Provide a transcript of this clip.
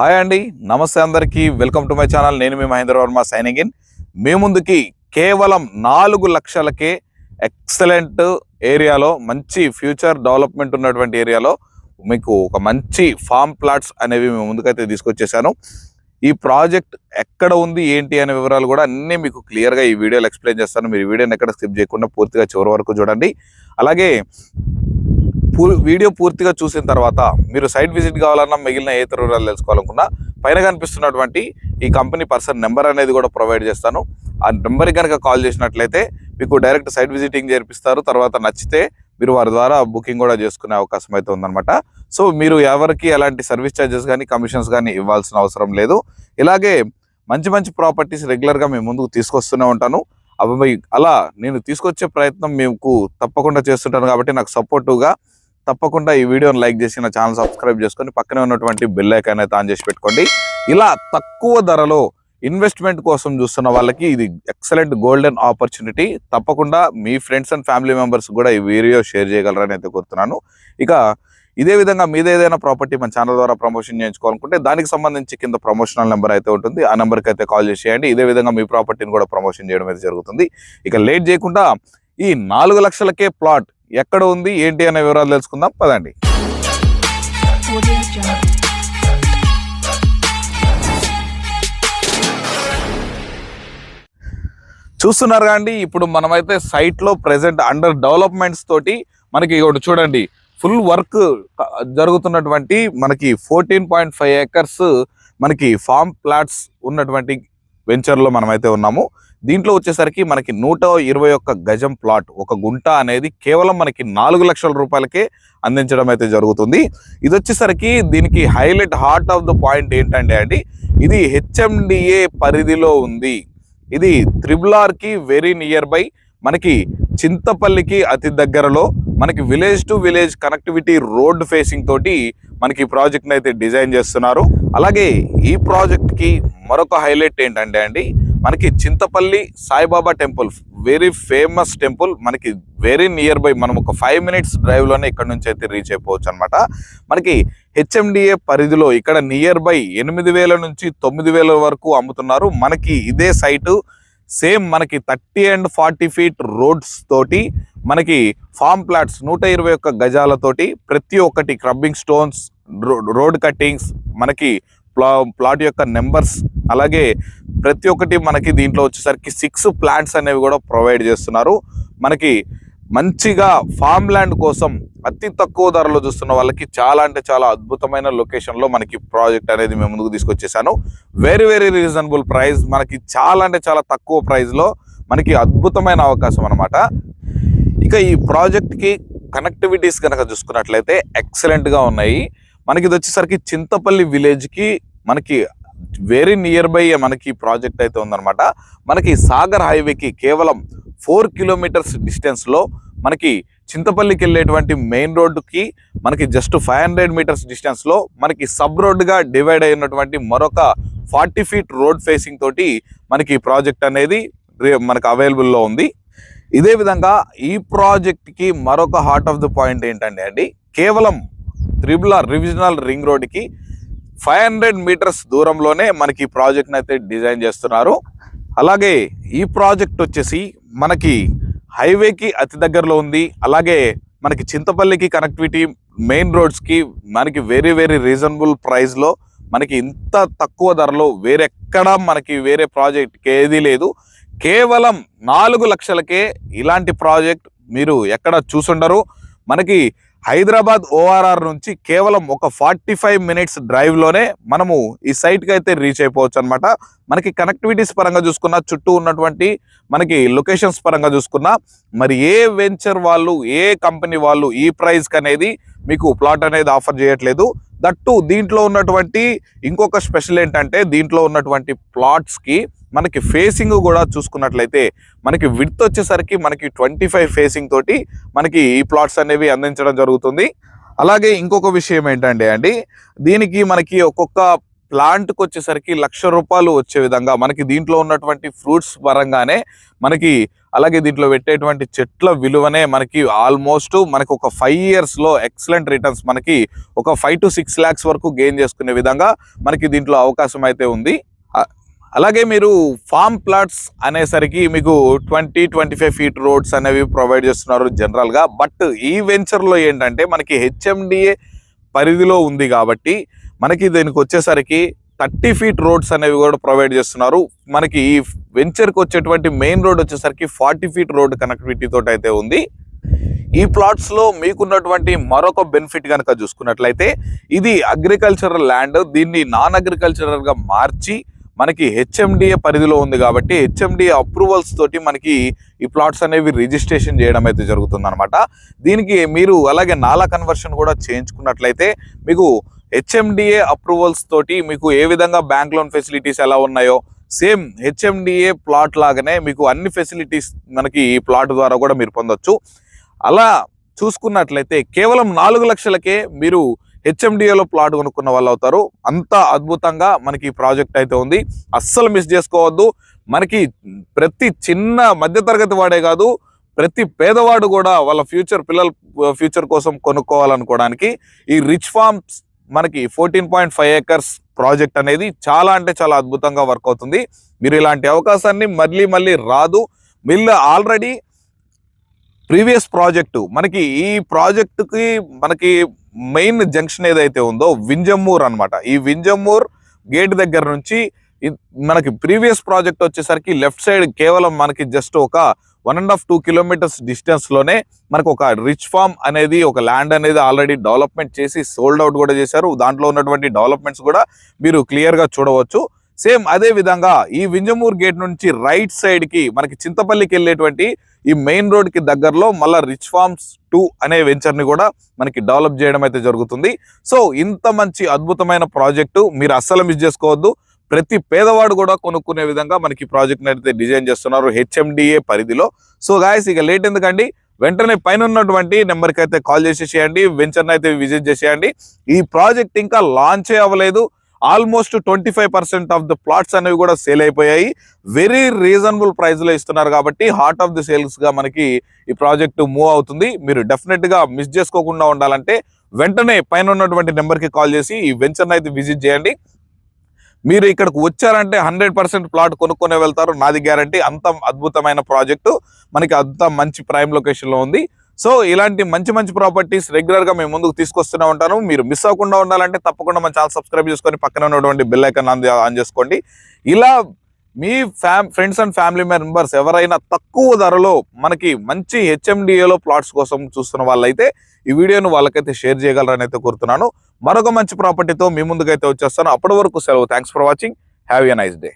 Hi అండి నమస్తే అందరికీ. Welcome to my channel. నేను మీ మహేంద్ర వర్మ సైనింగ్ ఇన్. మీ ముందుకి కేవలం నాలుగు లక్షలకే ఎక్సలెంట్ ఏరియాలో మంచి ఫ్యూచర్ డెవలప్మెంట్ ఉన్నటువంటి ఏరియాలో మీకు ఒక మంచి ఫామ్ ప్లాట్స్ అనేవి మేము ముందుకైతే తీసుకొచ్చేసాను. ఈ ప్రాజెక్ట్ ఎక్కడ ఉంది ఏంటి అనే వివరాలు కూడా అన్నీ మీకు క్లియర్గా ఈ వీడియోలో ఎక్స్ప్లెయిన్ చేస్తాను. మీరు వీడియోని ఎక్కడ స్కిప్ చేయకుండా పూర్తిగా చివరి వరకు చూడండి. అలాగే వీడియో పూర్తిగా చూసిన తర్వాత మీరు సైట్ విజిట్ కావాలన్నా మిగిలిన ఏ ఇతర తెలుసుకోవాలనుకున్నా పైన కనిపిస్తున్నటువంటి ఈ కంపెనీ పర్సన్ నెంబర్ అనేది కూడా ప్రొవైడ్ చేస్తాను. ఆ నెంబర్కి కనుక కాల్ చేసినట్లయితే మీకు డైరెక్ట్ సైట్ విజిటింగ్ చేర్పిస్తారు తర్వాత నచ్చితే మీరు వారి ద్వారా బుకింగ్ కూడా చేసుకునే అవకాశం అయితే ఉందన్నమాట. సో మీరు ఎవరికి ఎలాంటి సర్వీస్ ఛార్జెస్ కానీ కమిషన్స్ కానీ ఇవ్వాల్సిన అవసరం లేదు. ఇలాగే మంచి మంచి ప్రాపర్టీస్ రెగ్యులర్గా మేము ముందుకు తీసుకొస్తూనే ఉంటాను. అవి అలా నేను తీసుకొచ్చే ప్రయత్నం మీకు తప్పకుండా చేస్తుంటాను కాబట్టి నాకు సపోర్టివ్గా తప్పకుండా ఈ వీడియోని లైక్ చేసి నా ఛానల్ సబ్స్క్రైబ్ చేసుకొని పక్కనే ఉన్నటువంటి బెల్ ఐకాన్ అయితే ఆన్ చేసి పెట్టుకోండి. ఇలా తక్కువ ధరలో ఇన్వెస్ట్మెంట్ కోసం చూస్తున్న వాళ్ళకి ఇది ఎక్సలెంట్ గోల్డెన్ ఆపర్చునిటీ తప్పకుండా మీ ఫ్రెండ్స్ అండ్ ఫ్యామిలీ మెంబర్స్ కూడా ఈ వీడియో షేర్ చేయగలరని అయితే కోరుతున్నాను. ఇక ఇదే విధంగా మీద ఏదైనా ప్రాపర్టీ మన ఛానల్ ద్వారా ప్రమోషన్ చేయించుకోవాలనుకుంటే దానికి సంబంధించి కింద ప్రమోషనల్ నెంబర్ అయితే ఉంటుంది. ఆ నెంబర్కి అయితే కాల్ చేసేయండి ఇదే విధంగా మీ ప్రాపర్టీని కూడా ప్రమోషన్ చేయడం అయితే జరుగుతుంది. ఇక లేట్ చేయకుండా ఈ నాలుగు లక్షలకే ప్లాట్ ఎక్కడ ఉంది ఏంటి అనే వివరాలు తెలుసుకుందాం పదండి. చూస్తున్నారు కాండి ఇప్పుడు మనమైతే సైట్లో ప్రెసెంట్ అండర్ డెవలప్మెంట్స్ తోటి మనకి ఒకటి చూడండి ఫుల్ వర్క్ జరుగుతున్నటువంటి మనకి ఫోర్టీన్ పాయింట్ ఫైవ్ ఏకర్స్ మనకి ఫామ్ ప్లాట్స్ ఉన్నటువంటి వెంచర్లో మనమైతే ఉన్నాము. దీంట్లో వచ్చేసరికి మనకి నూట ఇరవై ఒక్క గజం ప్లాట్ ఒక గుంట అనేది కేవలం మనకి నాలుగు లక్షల రూపాయలకే అందించడం అయితే జరుగుతుంది. ఇది వచ్చేసరికి దీనికి highlight heart of the point ఏంటంటే అండి ఇది హెచ్ఎండిఏ పరిధిలో ఉంది. ఇది త్రిబుల్ వెరీ నియర్ బై మనకి చింతపల్లికి అతి దగ్గరలో మనకి village to village connectivity road facing తోటి మనకి ఈ ప్రాజెక్ట్ని అయితే డిజైన్ చేస్తున్నారు. అలాగే ఈ ప్రాజెక్ట్కి మరొక హైలైట్ ఏంటంటే అండి మనకి Chintapalli Saibaba temple very famous temple. మనకి వెరీ నియర్ బై మనం ఒక ఫైవ్ మినిట్స్ డ్రైవ్లోనే ఇక్కడ నుంచి అయితే రీచ్ అయిపోవచ్చు అనమాట మనకి హెచ్ఎండిఏ పరిధిలో ఇక్కడ నియర్ బై ఎనిమిది వేల నుంచి తొమ్మిది వేల వరకు అమ్ముతున్నారు. మనకి ఇదే సైటు సేమ్ మనకి thirty and forty feet roads తోటి మనకి ఫామ్ ప్లాట్స్ నూట ఇరవై ఒక్క గజాలతోటి ప్రతి ఒక్కటి క్రబ్బింగ్ స్టోన్స్ రోడ్ కట్టింగ్స్ మనకి ప్లా ప్లాట్ యొక్క నెంబర్స్ అలాగే ప్రతి ఒక్కటి మనకి దీంట్లో వచ్చేసరికి సిక్స్ ప్లాంట్స్ అనేవి కూడా ప్రొవైడ్ చేస్తున్నారు. మనకి మంచిగా ఫామ్ ల్యాండ్ కోసం అతి తక్కువ ధరలో చూస్తున్న వాళ్ళకి చాలా అంటే చాలా అద్భుతమైన లొకేషన్లో మనకి ప్రాజెక్ట్ అనేది మేము ముందుకు తీసుకొచ్చేసాను. వెరీ వెరీ రీజనబుల్ ప్రైస్ మనకి చాలా అంటే చాలా తక్కువ ప్రైస్లో మనకి అద్భుతమైన అవకాశం అనమాట ఇక ఈ ప్రాజెక్ట్కి కనెక్టివిటీస్ కనుక చూసుకున్నట్లయితే ఎక్సలెంట్గా ఉన్నాయి. మనకి ఇది వచ్చేసరికి చింతపల్లి విలేజ్కి మనకి వెరీ నియర్ బై మనకి ప్రాజెక్ట్ అయితే ఉందన్నమాట. మనకి సాగర్ హైవేకి కేవలం ఫోర్ కిలోమీటర్స్ డిస్టెన్స్లో మనకి చింతపల్లికి వెళ్ళేటువంటి మెయిన్ రోడ్డుకి మనకి జస్ట్ ఫైవ్ హండ్రెడ్ మీటర్స్ డిస్టెన్స్లో మనకి సబ్ రోడ్డుగా డివైడ్ అయినటువంటి మరొక ఫార్టీ ఫీట్ రోడ్ ఫేసింగ్ తోటి మనకి ఈ ప్రాజెక్ట్ అనేది మనకు అవైలబుల్లో ఉంది. ఇదే విధంగా ఈ ప్రాజెక్ట్కి మరొక హార్ట్ ఆఫ్ ద పాయింట్ ఏంటంటే అండి కేవలం త్రిబుల్ ఆర్ రివిజనల్ రింగ్ రోడ్కి ఫైవ్ హండ్రెడ్ మీటర్స్ దూరంలోనే మనకి ఈ ప్రాజెక్ట్ని అయితే డిజైన్ చేస్తున్నారు. అలాగే ఈ ప్రాజెక్ట్ వచ్చేసి మనకి హైవేకి అతి దగ్గరలో ఉంది. అలాగే మనకి చింతపల్లికి కనెక్టివిటీ మెయిన్ రోడ్స్కి మనకి వెరీ వెరీ రీజనబుల్ ప్రైస్లో మనకి ఇంత తక్కువ ధరలో వేరెక్కడా మనకి వేరే ప్రాజెక్ట్కి ఏదీ లేదు. కేవలం నాలుగు లక్షలకే ఇలాంటి ప్రాజెక్ట్ మీరు ఎక్కడ చూసుండరు. మనకి హైదరాబాద్ ఓఆర్ఆర్ నుంచి కేవలం ఒక ఫార్టీ ఫైవ్ మినిట్స్ డ్రైవ్లోనే మనము ఈ సైట్కి అయితే రీచ్ అయిపోవచ్చు అనమాట మనకి కనెక్టివిటీస్ పరంగా చూసుకున్న చుట్టూ ఉన్నటువంటి మనకి లొకేషన్స్ పరంగా చూసుకున్న మరి ఏ వెంచర్ వాళ్ళు ఏ కంపెనీ వాళ్ళు ఈ ప్రైస్కి అనేది మీకు ప్లాట్ అనేది ఆఫర్ చేయట్లేదు. దట్టు దీంట్లో ఉన్నటువంటి ఇంకొక స్పెషల్ ఏంటంటే దీంట్లో ఉన్నటువంటి ప్లాట్స్కి మనకి ఫేసింగ్ కూడా చూసుకున్నట్లయితే మనకి విడ్త్ వచ్చేసరికి మనకి ట్వంటీ ఫైవ్ ఫేసింగ్ తోటి మనకి ఈ ప్లాట్స్ అనేవి అందించడం జరుగుతుంది. అలాగే ఇంకొక విషయం ఏంటంటే అండి దీనికి మనకి ఒక్కొక్క ప్లాంట్కి వచ్చేసరికి లక్ష రూపాయలు వచ్చే విధంగా మనకి దీంట్లో ఉన్నటువంటి ఫ్రూట్స్ పరంగానే మనకి అలాగే దీంట్లో పెట్టేటువంటి చెట్ల విలువనే మనకి ఆల్మోస్ట్ మనకి ఒక ఫైవ్ ఇయర్స్లో ఎక్సలెంట్ రిటర్న్స్ మనకి ఒక ఫైవ్ టు సిక్స్ ల్యాక్స్ వరకు గెయిన్ చేసుకునే విధంగా మనకి దీంట్లో అవకాశం అయితే ఉంది. అలాగే మీరు ఫామ్ ప్లాట్స్ అనేసరికి మీకు twenty twenty five feet roads అనేవి ప్రొవైడ్ చేస్తున్నారు జనరల్గా. బట్ ఈ వెంచర్లో ఏంటంటే మనకి హెచ్ఎండిఏ పరిధిలో ఉంది కాబట్టి మనకి దీనికి వచ్చేసరికి థర్టీ ఫీట్ రోడ్స్ అనేవి కూడా ప్రొవైడ్ చేస్తున్నారు. మనకి ఈ వెంచర్కి వచ్చేటువంటి మెయిన్ రోడ్ వచ్చేసరికి ఫార్టీ ఫీట్ రోడ్ కనెక్టివిటీతో అయితే ఉంది. ఈ ప్లాట్స్లో మీకున్నటువంటి మరొక బెనిఫిట్ కనుక చూసుకున్నట్లయితే ఇది అగ్రికల్చరల్ ల్యాండ్. దీన్ని నాన్ అగ్రికల్చరల్గా మార్చి మనకి హెచ్ఎండిఏ పరిధిలో ఉంది కాబట్టి హెచ్ఎండిఏ అప్రూవల్స్ తోటి మనకి ఈ ప్లాట్స్ అనేవి రిజిస్ట్రేషన్ చేయడం అయితే జరుగుతుందనమాట దీనికి మీరు అలాగే నాలా కన్వర్షన్ కూడా చేయించుకున్నట్లయితే మీకు హెచ్ఎండిఏ అప్రూవల్స్ తోటి మీకు ఏ విధంగా బ్యాంక్ లోన్ ఫెసిలిటీస్ ఎలా ఉన్నాయో సేమ్ హెచ్ఎండిఏ ప్లాట్ లాగానే మీకు అన్ని ఫెసిలిటీస్ మనకి ఈ ప్లాట్ ద్వారా కూడా మీరు పొందొచ్చు. అలా చూసుకున్నట్లయితే కేవలం నాలుగు లక్షలకే మీరు హెచ్ఎండిఏలో ప్లాట్ కొనుక్కున్న వాళ్ళు అవుతారు. అంత అద్భుతంగా మనకి ఈ ప్రాజెక్ట్ అయితే ఉంది. అస్సలు మిస్ చేసుకోవద్దు. మనకి ప్రతి చిన్న మధ్యతరగతి వాడే కాదు ప్రతి పేదవాడు కూడా వాళ్ళ ఫ్యూచర్ పిల్లల ఫ్యూచర్ కోసం కొనుక్కోవాలనుకోవడానికి ఈ రిచ్ ఫార్మ్స్ మనకి fourteen point five acres project అనేది చాలా అంటే చాలా అద్భుతంగా వర్క్ అవుతుంది. మీరు ఇలాంటి అవకాశాన్ని మళ్ళీ మళ్ళీ రాదు. మిల్లు ఆల్రెడీ ప్రీవియస్ ప్రాజెక్టు మనకి ఈ ప్రాజెక్టుకి మనకి మెయిన్ జంక్షన్ ఏదైతే ఉందో వింజమూర్ అనమాట ఈ వింజమూర్ గేట్ దగ్గర నుంచి మనకి ప్రీవియస్ ప్రాజెక్ట్ వచ్చేసరికి లెఫ్ట్ సైడ్ కేవలం మనకి జస్ట్ ఒక one and half two kilometers డిస్టెన్స్లోనే మనకు ఒక రిచ్ ఫామ్ అనేది ఒక ల్యాండ్ అనేది ఆల్రెడీ డెవలప్మెంట్ చేసి సోల్డ్ అవుట్ కూడా చేశారు. దాంట్లో ఉన్నటువంటి డెవలప్మెంట్స్ కూడా మీరు క్లియర్గా చూడవచ్చు. సేమ్ అదే విధంగా ఈ వింజమూర్ గేట్ నుంచి రైట్ సైడ్కి మనకి చింతపల్లికి వెళ్ళేటువంటి ఈ మెయిన్ రోడ్కి దగ్గరలో మళ్ళా రిచ్ ఫార్మ్స్ టూ అనే వెంచర్ని కూడా మనకి డెవలప్ చేయడం అయితే జరుగుతుంది. సో ఇంత మంచి అద్భుతమైన ప్రాజెక్టు మీరు అస్సలు మిస్ చేసుకోవద్దు. ప్రతి పేదవాడు కూడా కొనుక్కునే విధంగా మనకి ప్రాజెక్ట్ అయితే డిజైన్ చేస్తున్నారు హెచ్ఎండిఏ పరిధిలో. సో గాయస్ ఇక లేట్ ఎందుకండి? వెంటనే పైన ఉన్నటువంటి నెంబర్కి అయితే కాల్ చేసేసేయండి వెంచర్ని అయితే విజిట్ చేసేయండి. ఈ ప్రాజెక్ట్ ఇంకా లాంచ్ అవ్వలేదు. Almost twenty five percent of the plots అనేవి కూడా సేల్ అయిపోయాయి. వెరీ రీజనబుల్ ప్రైస్లో ఇస్తున్నారు కాబట్టి హార్ట్ ఆఫ్ ది సేల్స్గా మనకి ఈ ప్రాజెక్ట్ మూవ్ అవుతుంది. మీరు డెఫినెట్గా మిస్ చేసుకోకుండా ఉండాలంటే వెంటనే పైన ఉన్నటువంటి నెంబర్కి కాల్ చేసి ఈ వెంచర్ని అయితే విజిట్ చేయండి. మీరు ఇక్కడికి వచ్చారంటే హండ్రెడ్ పర్సెంట్ ప్లాట్ కొనుక్కొని వెళ్తారు. నాది గ్యారంటీ అంత అద్భుతమైన ప్రాజెక్టు. మనకి అంత మంచి ప్రైమ్ లొకేషన్లో ఉంది. సో ఇలాంటి మంచి మంచి ప్రాపర్టీస్ రెగ్యులర్గా మేము ముందుకు తీసుకొస్తూనే ఉంటాను. మీరు మిస్ అవ్వకుండా ఉండాలంటే తప్పకుండా మన ఛానల్ సబ్స్క్రైబ్ చేసుకొని పక్కన ఉన్నటువంటి బెల్ ఐకాన్ ఆన్ ఆన్ చేసుకోండి. ఇలా మీ ఫ్యామ్ ఫ్రెండ్స్ అండ్ ఫ్యామిలీ మెంబర్స్ ఎవరైనా తక్కువ ధరలో మనకి మంచి హెచ్ఎండిఏలో ప్లాట్స్ కోసం చూస్తున్న వాళ్ళైతే ఈ వీడియోను వాళ్ళకైతే షేర్ చేయగలరని అయితే కోరుతున్నాను. మరొక మంచి ప్రాపర్టీతో మీ ముందుకైతే వచ్చేస్తాను. అప్పటి వరకు సెలవు. Thanks for watching have a nice day